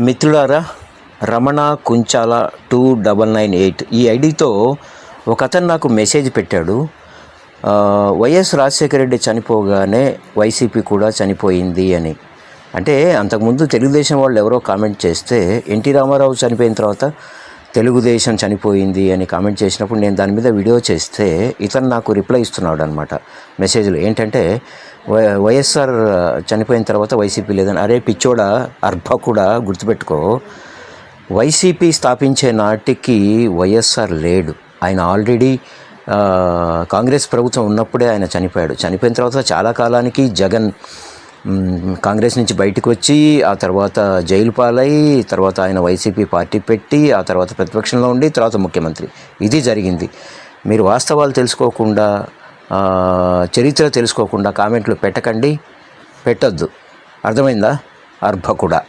మిత్రులారా Ramana Kunchala two double nine eight ఈ ఐడితో ఒక అతను నాకు మెసేజ్ పెట్టాడు. వైఎస్ రాజశేఖర రెడ్డి చనిపోగానే వైసీపీ కూడా చనిపోయింది అని. అంటే అంతకుముందు తెలుగుదేశం వాళ్ళు ఎవరో కామెంట్ చేస్తే ఎన్టీ రామారావు చనిపోయిన తర్వాత తెలుగుదేశం చనిపోయింది అని కామెంట్ చేసినప్పుడు నేను దాని మీద వీడియో చేస్తే ఇతను నాకు రిప్లై ఇస్తున్నాడు అనమాట మెసేజ్లు. ఏంటంటే వైఎస్ఆర్ చనిపోయిన తర్వాత వైసీపీ లేదని. అరే పిచ్చోడ అర్భ కూడా గుర్తుపెట్టుకో. వైసీపీ స్థాపించే నాటికి వైఎస్ఆర్ లేడు. ఆయన ఆల్రెడీ కాంగ్రెస్ ప్రభుత్వం ఉన్నప్పుడే ఆయన చనిపోయాడు. చనిపోయిన తర్వాత చాలా కాలానికి జగన్ కాంగ్రెస్ నుంచి బయటకు వచ్చి ఆ తర్వాత జైలు పాలై తర్వాత ఆయన వైసీపీ పార్టీ పెట్టి ఆ తర్వాత ప్రతిపక్షంలో ఉండి తర్వాత ముఖ్యమంత్రి. ఇది జరిగింది. మీరు వాస్తవాలు తెలుసుకోకుండా చరిత్ర తెలుసుకోకుండా కామెంట్లు పెట్టకండి. పెట్టొద్దు. అర్థమైందా? అర్భకుడా.